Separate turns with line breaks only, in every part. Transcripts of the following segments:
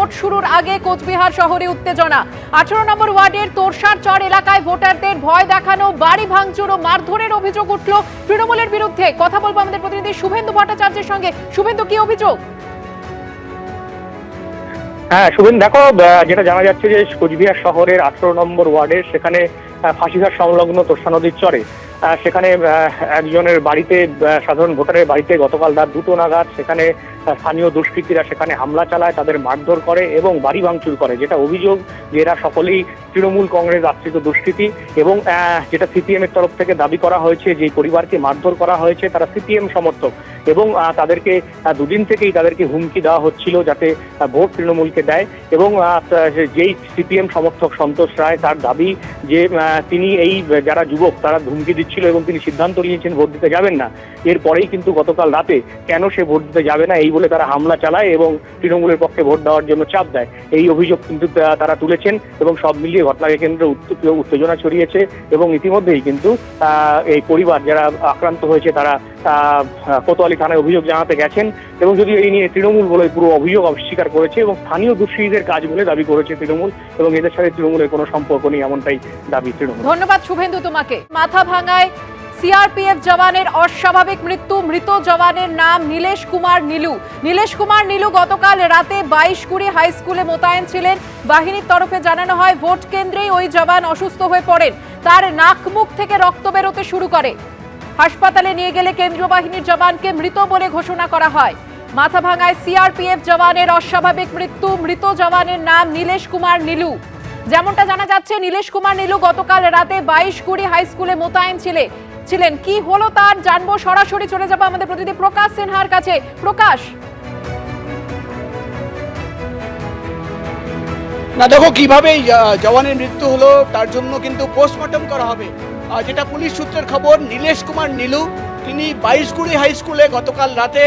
Vote শুরুর আগে কোচবিহার শহরে উত্তেজনা। আঠারো নম্বর ওয়ার্ডের তোরসার চর এলাকায় ভোটারদের ভয় দেখানো, বাড়ি ভাঙচুর ও মারধরের অভিযোগ উঠল তৃণমূলের বিরুদ্ধে। কথা বলব আমাদের প্রতিনিধি শুভেন্দু ভট্টাচার্যের সঙ্গে। শুভেন্দু, কি অভিযোগ?
হ্যাঁ শুভেন, দেখো যেটা জানা যাচ্ছে যে কোচবিহার শহরের আঠারো নম্বর ওয়ার্ডের সেখানে ফাঁসিঘাট সংলগ্ন তোষা নদীর চরে সেখানে একজনের বাড়িতে সাধারণ ভোটারের বাড়িতে গতকাল রাত দুটো নাগাদ সেখানে স্থানীয় দুষ্কৃতীরা সেখানে হামলা চালায়, তাদের মারধর করে এবং বাড়ি ভাঙচুর করে, যেটা অভিযোগ যে এরা সকলেই তৃণমূল কংগ্রেস আশ্রিত দুষ্কৃতী এবং যেটা সিপিএম এর তরফ থেকে দাবি করা হয়েছে যে পরিবারকে মারধর করা হয়েছে, তারা সিপিএম সমর্থক এবং তাদেরকে দুদিন থেকেই তাদেরকে হুমকি দেওয়া হচ্ছিল যাতে ভোট তৃণমূলকে দেয় এবং যেই সিপিএম সমর্থক সন্তোষ রায় তার দাবি যে তিনি এই, যারা যুবক তারা হুমকি দিচ্ছিল এবং তিনি সিদ্ধান্ত নিয়েছেন ভোট দিতে যাবেন না। এরপরেই কিন্তু গতকাল রাতে কেন সে ভোট দিতে যাবে না, এই বলে তারা হামলা চালায় এবং তৃণমূলের পক্ষে ভোট দেওয়ার জন্য চাপ দেয়। এই অভিযোগ কিন্তু তারা তুলেছেন এবং সব মিলিয়ে ঘটনাকে কেন্দ্রে উত্তেজনা ছড়িয়েছে এবং ইতিমধ্যেই কিন্তু এই পরিবার যারা আক্রান্ত হয়েছে তারা কোতোয়ালি থানায় অভিযোগ জানাতে গেছেন এবং যদি এই নিয়ে তৃণমূল বলে পুরো অভিযোগ অস্বীকার করেছে এবং স্থানীয় দুষ্কৃতীদের কাজ বলে দাবি করেছে তৃণমূল এবং এদের সাথে তৃণমূলের কোনো সম্পর্ক নেই এমনটাই দাবি তৃণমূল।
ধন্যবাদ শুভেন্দু তোমাকে। মাথা ভাঙায় সিআরপিএফ জওয়ানের অস্বাভাবিক মৃত্যু, মৃত জওয়ানের নাম নীলেশ কুমার নীলু। নীলেশ কুমার নীলু গতকাল রাতে বাইশ কুড়ি হাই স্কুলে মোতায়েন ছিলেন। বাহিনীর তরফে জানানো হয়, ভোট কেন্দ্রেই ওই জওয়ান অসুস্থ হয়ে পড়েন। তার নাক মুখ থেকে রক্ত বেরোতে শুরু করে। হাসপাতালে নিয়ে গেলে কেন্দ্রীয় বাহিনীর জওয়ানকে মৃত বলে ঘোষণা করা হয়। মাথা ভাঙায় সিআরপিএফ জওয়ানের অস্বাভাবিক মৃত্যু, মৃত জওয়ানের নাম নীলেশ কুমার নীলু। যেমনটা জানা যাচ্ছে, নীলেশ কুমার নীলু গতকাল রাতে বাইশ কুড়ি হাই স্কুলে মোতায়েন ছিলে ছিলেন কি হলো তার? জানব, সরাসরি চলে যাব আমাদের প্রতিনিধি প্রকাশ সিনহার কাছে। প্রকাশ।
না, দেখো কীভাবে জওয়ানের মৃত্যু হলো, তার জন্য কিন্তু পোস্টমর্টম করা হবে। যেটা পুলিশ সূত্রের খবর, নীলেশ কুমার নীলু, তিনি বাইশগুড়ি হাই স্কুলে গতকাল রাতে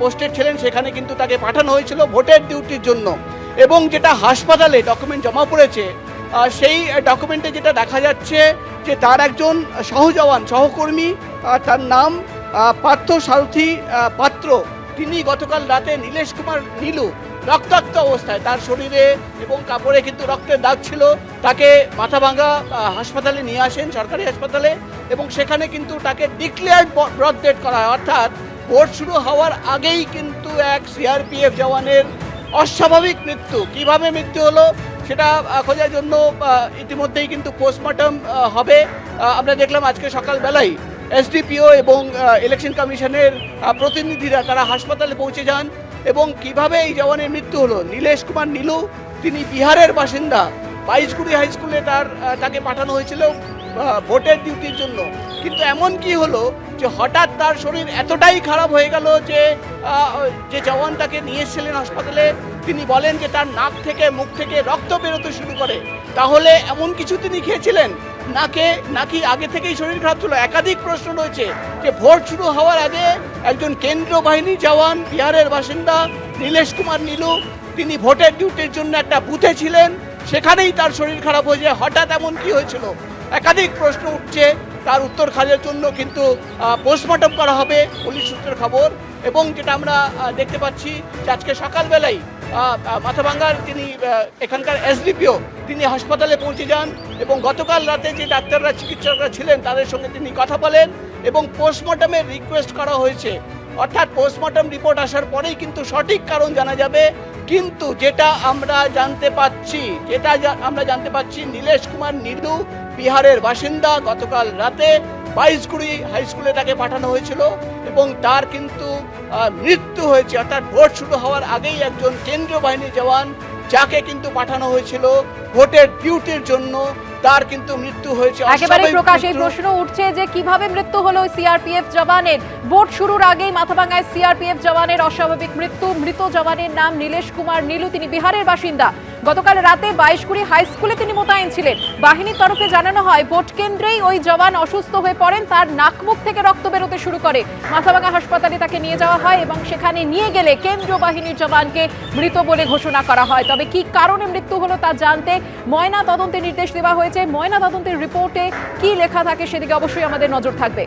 পোস্টেড ছিলেন, সেখানে কিন্তু তাকে পাঠানো হয়েছিল ভোটের ডিউটির জন্য। এবং যেটা হাসপাতালে ডকুমেন্ট জমা পড়েছে সেই ডকুমেন্টে যেটা দেখা যাচ্ছে যে তার একজন সহজওয়ান, সহকর্মী তার নাম পার্থ সারথী পাত্র। তিনি গতকাল রাতে নীলেশ কুমার নীলু রক্তাক্ত অবস্থায় তার শরীরে এবং কাপড়ে কিন্তু রক্তের দাগ ছিল। তাকে মাথাভাঙ্গা হাসপাতালে নিয়ে আসেন, সরকারি হাসপাতালে এবং সেখানে কিন্তু তাকে ডিক্লেয়ার্ড ব্রড ডেট করা হয়। অর্থাৎ ভোট শুরু হওয়ার আগেই কিন্তু এক সিআরপিএফ জওয়ানের অস্বাভাবিক মৃত্যু। কীভাবে মৃত্যু হলো? সেটা খোঁজার জন্য ইতিমধ্যেই কিন্তু পোস্টমর্টম হবে। আমরা দেখলাম আজকে সকালবেলায় এসডিপিও এবং ইলেকশন কমিশনের প্রতিনিধিরা তারা হাসপাতালে পৌঁছে যান এবং কীভাবে এই জওয়ানের মৃত্যু হলো? নীলেশ কুমার নীলু, তিনি বিহারের বাসিন্দা। বাইশগুড়ি হাই স্কুলে তার তাকে পাঠানো হয়েছিল ভোটের ডিউটির জন্য। কিন্তু এমন কি হলো যে হঠাৎ তার শরীর এতটাই খারাপ হয়ে গেল যে যে জওয়ান তাকে নিয়ে এসেছিলেন হাসপাতালে তিনি বলেন যে তার নাক থেকে, মুখ থেকে রক্ত বেরোতে শুরু করে। তাহলে এমন কিছু তিনি খেয়েছিলেন? নাকে, নাকি আগে থেকেই শরীর খারাপ ছিল? একাধিক প্রশ্ন রয়েছে যে ভোট শুরু হওয়ার আগে একজন কেন্দ্র বাহিনী জওয়ান, বিহারের বাসিন্দা নীলেশ কুমার নীলু, তিনি ভোটের ডিউটির জন্য একটা বুথে ছিলেন। সেখানেই তার শরীর খারাপ হয়ে যায়। হঠাৎ এমন কি হয়েছিল? একাধিক প্রশ্ন উঠছে। তার উত্তর খাজের জন্য কিন্তু পোস্টমর্টম করা হবে, পুলিশ সূত্রের খবর। এবং যেটা আমরা দেখতে পাচ্ছি যে আজকে সকালবেলায় মাথাভাঙ্গার তিনি এখানকার এসডিপিও, তিনি হাসপাতালে পৌঁছে যান এবং গতকাল রাতে যে ডাক্তাররা, চিকিৎসকরা ছিলেন, তাদের সঙ্গে তিনি কথা বলেন এবং পোস্টমর্টমের রিকোয়েস্ট করা হয়েছে। অর্থাৎ পোস্টমর্টম রিপোর্ট আসার পরেই কিন্তু সঠিক কারণ জানা যাবে। কিন্তু যেটা আমরা জানতে পাচ্ছি, যেটা আমরা জানতে পাচ্ছি, নীলেশ কুমার নীলু বিহারের বাসিন্দা গতকাল রাতে বাইশগুড়ি হাই স্কুলে তাকে পাঠানো হয়েছিল এবং তার কিন্তু মৃত্যু হয়েছে। অর্থাৎ ভোট শুরু হওয়ার আগেই একজন কেন্দ্রীয় বাহিনীর জওয়ান যাকে কিন্তু পাঠানো হয়েছিল ভোটের ডিউটির জন্য তার কিন্তু মৃত্যু হয়েছে।
একেবারে প্রকাশ এই। প্রশ্ন উঠছে যে কীভাবে মৃত্যু হলো সিআরপিএফ জওয়ানের? ভোট শুরুর আগেই মাথাভাঙ্গায় সিআরপিএফ জওয়ানের অস্বাভাবিক মৃত্যু। মৃত জওয়ানের নাম নীলেশ কুমার নীলু তিনি বিহারের বাসিন্দা। গতকাল রাতে বাইশকুড়ি হাই স্কুলে তিনি মোতায়েন ছিলেন। বাহিনীর তরফে জানানো হয়, ভোট কেন্দ্রেই ওই জওয়ান অসুস্থ হয়ে পড়েন, তার নাকমুখ থেকে রক্ত বেরোতে শুরু করে। মাথাভাঙ্গা হাসপাতালে তাকে নিয়ে যাওয়া হয় এবং সেখানে নিয়ে গেলে কেন্দ্রীয় বাহিনীর জওয়ানকে মৃত বলে ঘোষণা করা হয়। তবে কি কারণে মৃত্যু হলো তা জানতে ময়না তদন্তের নির্দেশ দেওয়া হয়েছে। ময়না তদন্তের রিপোর্টে কি লেখা থাকে সেদিকে অবশ্যই আমাদের নজর থাকবে।